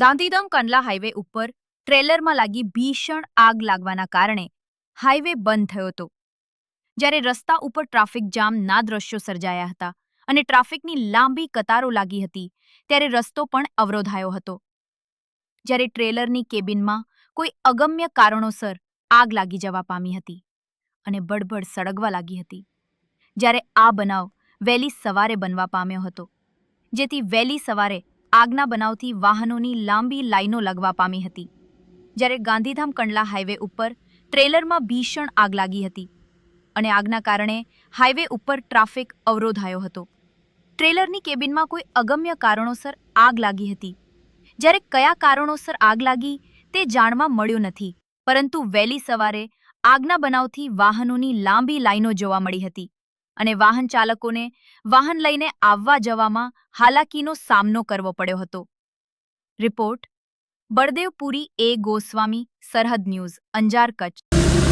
Gandhidham Kandla highway ઉપર ટ્રેલરમાં લાગી ભીષણ આગ લાગવાના કારણે હાઈવે બંધ થયો હતો. જ્યારે રસ્તા ઉપર ટ્રાફિક જામના દ્રશ્યો સર્જાયા હતા અને ટ્રાફિકની લાંબી કતારો લાગી હતી, ત્યારે રસ્તો પણ અવરોધાયો હતો. જ્યારે ટ્રેલરની કેબિનમાં કોઈ અગમ્ય કારણોસર આગ લાગી જવા પામી હતી અને બળબડ સળગવા લાગી હતી, જ્યારે આ બનાવ વહેલી સવારે બનવા પામ્યો હતો, જેથી વહેલી સવારે આગના બનાવથી વાહનોની લાંબી લાઈનો લગવા પામી હતી. જ્યારે ગાંધીધામ કંડલા હાઈવે ઉપર ટ્રેલરમાં ભીષણ આગ લાગી હતી અને આગના કારણે હાઈવે ઉપર ટ્રાફિક અવરોધાયો હતો. ટ્રેલરની કેબિનમાં કોઈ અગમ્ય કારણોસર આગ લાગી હતી. જ્યારે કયા કારણોસર આગ લાગી તે જાણવા મળ્યું નથી, પરંતુ વહેલી સવારે આગના બનાવથી વાહનોની લાંબી લાઈનો જોવા મળી હતી. અને વાહન ચાલકોને વાહન લઈને આવવા જવામાં હાલાકીનો સામનો કરવો પડ્યો હતો. રિપોર્ટ, બળદેવપુરી એ ગોસ્વામી, સરહદ ન્યૂઝ, અંજાર કચ્છ.